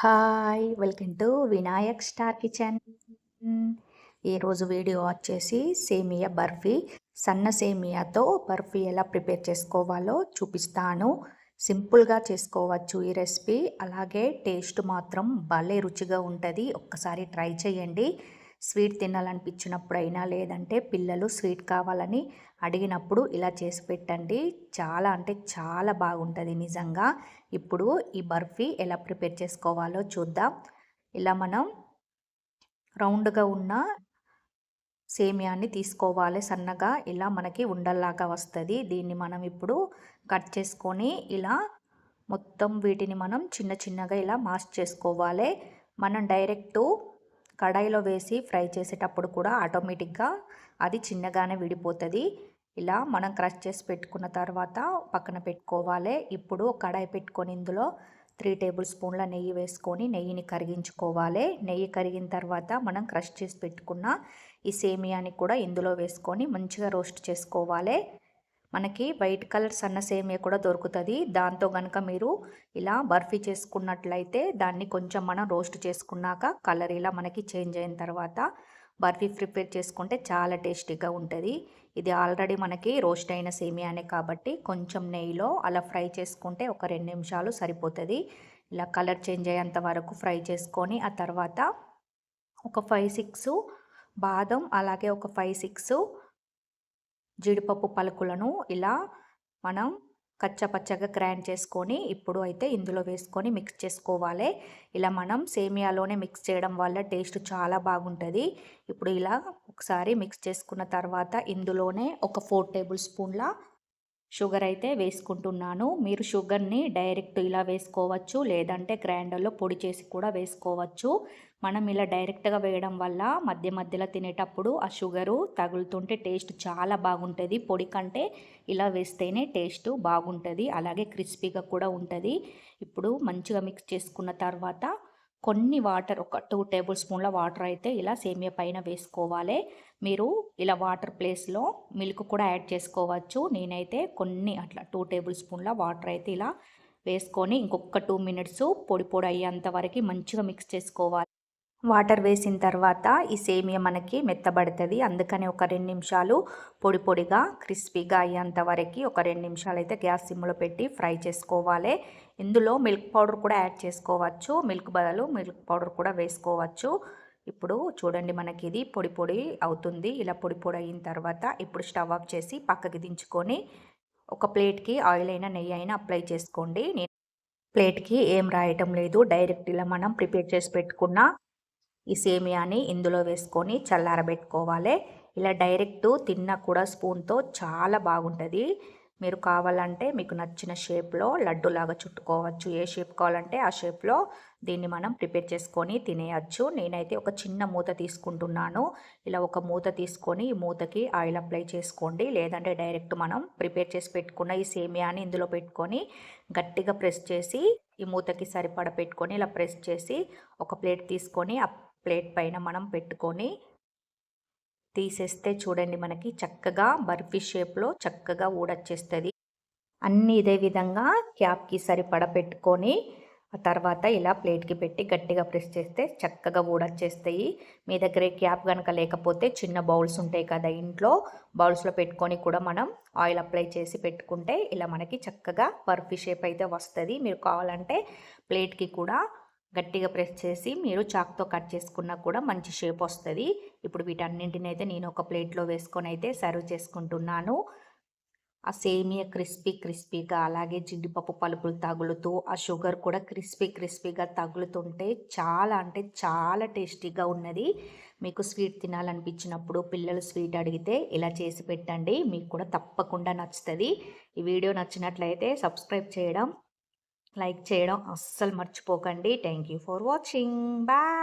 Hi welcome to Vinayak star kitchen. ఈరోజు video వచ్చేసి సేమియా బర్ఫీ. సన్న సేమియాతో బర్ఫీ ఎలా ప్రిపేర్ చేసుకోవాలో చూపిస్తాను. సింపుల్గా చేసుకోవచ్చు ఈ రెసిపీ. అలాగే టేస్ట్ మాత్రం భలే రుచిగా ఉంటుంది. ఒక్కసారి ట్రై చేయండి. స్వీట్ తినాలనిపించినప్పుడైనా లేదంటే పిల్లలు స్వీట్ కావాలని అడిగినప్పుడు ఇలా చేసి పెట్టండి. చాలా అంటే చాలా బాగుంటుంది నిజంగా. ఇప్పుడు ఈ బర్ఫీ ఎలా ప్రిపేర్ చేసుకోవాలో చూద్దాం. ఇలా మనం రౌండ్గా ఉన్న సేమియాన్ని తీసుకోవాలి సన్నగా. ఇలా మనకి ఉండల్లాగా వస్తుంది. దీన్ని మనం ఇప్పుడు కట్ చేసుకొని ఇలా మొత్తం వీటిని మనం చిన్న చిన్నగా ఇలా మాస్ చేసుకోవాలి. మనం డైరెక్టు కడాయిలో వేసి ఫ్రై చేసేటప్పుడు కూడా ఆటోమేటిక్గా అది చిన్నగానే విడిపోతుంది. ఇలా మనం క్రష్ చేసి పెట్టుకున్న తర్వాత పక్కన పెట్టుకోవాలి. ఇప్పుడు కడాయి పెట్టుకొని ఇందులో త్రీ టేబుల్ స్పూన్ల నెయ్యి వేసుకొని నెయ్యిని కరిగించుకోవాలి. నెయ్యి కరిగిన తర్వాత మనం క్రష్ చేసి పెట్టుకున్న ఈ సేమియాని కూడా ఇందులో వేసుకొని మంచిగా రోస్ట్ చేసుకోవాలి. మనకి వైట్ కలర్ సన్న సేమియా కూడా దొరుకుతుంది. దాంతో కనుక మీరు ఇలా బర్ఫీ చేసుకున్నట్లయితే దాన్ని కొంచెం మనం రోస్ట్ చేసుకున్నాక కలర్ ఇలా మనకి చేంజ్ అయిన తర్వాత బర్ఫీ ప్రిపేర్ చేసుకుంటే చాలా టేస్టీగా ఉంటుంది. ఇది ఆల్రెడీ మనకి రోస్ట్ అయిన సేమియానే కాబట్టి కొంచెం నెయ్యిలో అలా ఫ్రై చేసుకుంటే ఒక రెండు నిమిషాలు సరిపోతుంది. ఇలా కలర్ చేంజ్ అయ్యేంత వరకు ఫ్రై చేసుకొని ఆ తర్వాత ఒక ఫైవ్ సిక్స్ బాదం అలాగే ఒక ఫైవ్ సిక్స్ జీడిపప్పు పలుకులను ఇలా మనం కచ్చపచ్చగా గ్రైండ్ చేసుకొని ఇప్పుడు అయితే ఇందులో వేసుకొని మిక్స్ చేసుకోవాలి. ఇలా మనం సేమియాలోనే మిక్స్ చేయడం వల్ల టేస్ట్ చాలా బాగుంటుంది. ఇప్పుడు ఇలా ఒకసారి మిక్స్ చేసుకున్న తర్వాత ఇందులోనే ఒక ఫోర్ టేబుల్ స్పూన్ల షుగర్ అయితే వేసుకుంటున్నాను. మీరు షుగర్ని డైరెక్ట్ ఇలా వేసుకోవచ్చు. లేదంటే గ్రైండర్లో పొడి చేసి కూడా వేసుకోవచ్చు. మనం ఇలా డైరెక్ట్గా వేయడం వల్ల మధ్య మధ్యలో తినేటప్పుడు ఆ షుగరు తగులుతుంటే టేస్ట్ చాలా బాగుంటుంది. పొడి కంటే ఇలా వేస్తేనే టేస్ట్ బాగుంటుంది. అలాగే క్రిస్పీగా కూడా ఉంటుంది. ఇప్పుడు మంచిగా మిక్స్ చేసుకున్న తర్వాత కొన్ని వాటర్ ఒక టూ టేబుల్ స్పూన్ల వాటర్ అయితే ఇలా సేమియా పైన వేసుకోవాలి. మీరు ఇలా వాటర్ ప్లేస్లో మిల్క్ కూడా యాడ్ చేసుకోవచ్చు. నేనైతే కొన్ని అట్లా టూ టేబుల్ స్పూన్ల వాటర్ అయితే ఇలా వేసుకొని ఇంకొక టూ మినిట్స్ పొడి పొడి అయ్యేంత వరకు మంచిగా మిక్స్ చేసుకోవాలి. వాటర్ వేసిన తర్వాత ఈ సేమియా మనకి మెత్తబడుతుంది. అందుకని ఒక రెండు నిమిషాలు పొడి పొడిగా క్రిస్పీగా అయ్యేంత వరకు ఒక రెండు నిమిషాలు అయితే గ్యాస్ సిమ్లో పెట్టి ఫ్రై చేసుకోవాలి. ఇందులో మిల్క్ పౌడర్ కూడా యాడ్ చేసుకోవచ్చు. మిల్క్ బదులు మిల్క్ పౌడర్ కూడా వేసుకోవచ్చు. ఇప్పుడు చూడండి మనకి ఇది పొడి పొడి అవుతుంది. ఇలా పొడి పొడి అయిన తర్వాత ఇప్పుడు స్టవ్ ఆఫ్ చేసి పక్కకి దించుకొని ఒక ప్లేట్కి ఆయిల్ అయినా నెయ్యి అయినా అప్లై చేసుకోండి. నేను ప్లేట్కి ఏం రాయటం లేదు. డైరెక్ట్ ఇలా మనం ప్రిపేర్ చేసి పెట్టుకున్న ఈ సేమియాని ఇందులో వేసుకొని చల్లారబెట్టుకోవాలి. ఇలా డైరెక్ట్ తిన్నా కూడా స్పూన్తో చాలా బాగుంటుంది. మీరు కావాలంటే మీకు నచ్చిన షేప్లో లడ్డులాగా చుట్టుకోవచ్చు. ఏ షేప్ కావాలంటే ఆ షేప్లో దీన్ని మనం ప్రిపేర్ చేసుకొని తినేయచ్చు. నేనైతే ఒక చిన్న మూత తీసుకుంటున్నాను. ఇలా ఒక మూత తీసుకొని ఈ మూతకి ఆయిల్ అప్లై చేసుకోండి. లేదంటే డైరెక్ట్ మనం ప్రిపేర్ చేసి పెట్టుకున్న ఈ సేమియాని ఇందులో పెట్టుకొని గట్టిగా ప్రెస్ చేసి ఈ మూతకి సరిపడ పెట్టుకొని ఇలా ప్రెస్ చేసి ఒక ప్లేట్ తీసుకొని ప్లేట్ పైన మనం పెట్టుకొని తీసేస్తే చూడండి మనకి చక్కగా బర్ఫీ షేప్లో చక్కగా ఊడొచ్చేస్తుంది. అన్నీ ఇదే విధంగా క్యాప్కి సరిపడ పెట్టుకొని ఆ తర్వాత ఇలా ప్లేట్కి పెట్టి గట్టిగా ప్రెస్ చేస్తే చక్కగా ఊడొచ్చేస్తాయి. మీ దగ్గర క్యాప్ కనుక లేకపోతే చిన్న బౌల్స్ ఉంటాయి కదా ఇంట్లో బౌల్స్లో పెట్టుకొని కూడా మనం ఆయిల్ అప్లై చేసి పెట్టుకుంటే ఇలా మనకి చక్కగా బర్ఫీ షేప్ అయితే వస్తుంది. మీరు కావాలంటే ప్లేట్కి కూడా గట్టిగా ప్రెస్ చేసి మీరు చాక్తో కట్ చేసుకున్నా కూడా మంచి షేప్ వస్తుంది. ఇప్పుడు వీటన్నింటిని అయితే నేను ఒక ప్లేట్లో వేసుకొని అయితే సర్వ్ చేసుకుంటున్నాను. ఆ సేమియా క్రిస్పీ క్రిస్పీగా అలాగే జిడ్డిపప్పు పలుపులు తగులుతూ ఆ షుగర్ కూడా క్రిస్పీ క్రిస్పీగా తగులుతుంటే చాలా అంటే చాలా టేస్టీగా ఉన్నది. మీకు స్వీట్ తినాలనిపించినప్పుడు పిల్లలు స్వీట్ అడిగితే ఇలా చేసి పెట్టండి. మీకు కూడా తప్పకుండా నచ్చుతుంది. ఈ వీడియో నచ్చినట్లయితే సబ్స్క్రైబ్ చేయడం లైక్ చేయడం అస్సలు మర్చిపోకండి. Thank you for watching. Bye.